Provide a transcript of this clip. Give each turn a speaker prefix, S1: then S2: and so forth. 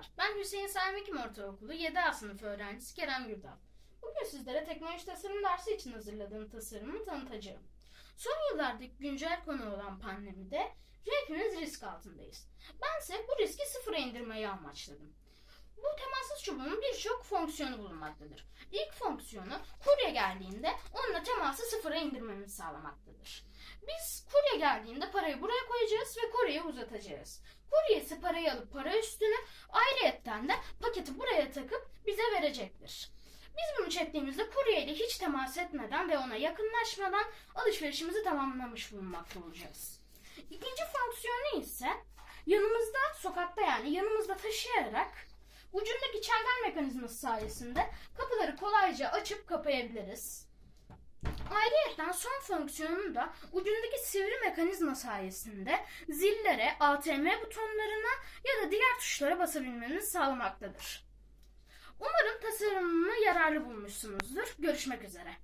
S1: Merhabalar, ben Hüseyin Sami Kim Ortaokulu 7A sınıfı öğrencisi Kerem Gürdal. Bugün sizlere teknoloji tasarım dersi için hazırladığım tasarımı tanıtacağım. Son yıllardaki güncel konu olan pandemide hepimiz risk altındayız. Bense bu riski sıfıra indirmeyi amaçladım. Bu temassız çubuğun birçok fonksiyonu bulunmaktadır. İlk fonksiyonu kurye geldiğinde onunla teması sıfıra indirmemizi sağlamaktadır. Biz kurye geldiğinde parayı buraya koyacağız ve kuryeyi uzatacağız. Kuryesi parayı alıp para üstüne ayrıyetten de paketi buraya takıp bize verecektir. Biz bunu çektiğimizde kurye ile hiç temas etmeden ve ona yakınlaşmadan alışverişimizi tamamlamış bulunmakta olacağız. İkinci fonksiyonu ise yanımızda sokakta yani yanımızda taşıyarak ucundaki çengal mekanizması sayesinde kapıları kolayca açıp kapayabiliriz. Ayrıca son fonksiyonu da ucundaki sivri mekanizma sayesinde zillere, ATM butonlarına ya da diğer tuşlara basabilmenizi sağlamaktadır. Umarım tasarımımı yararlı bulmuşsunuzdur. Görüşmek üzere.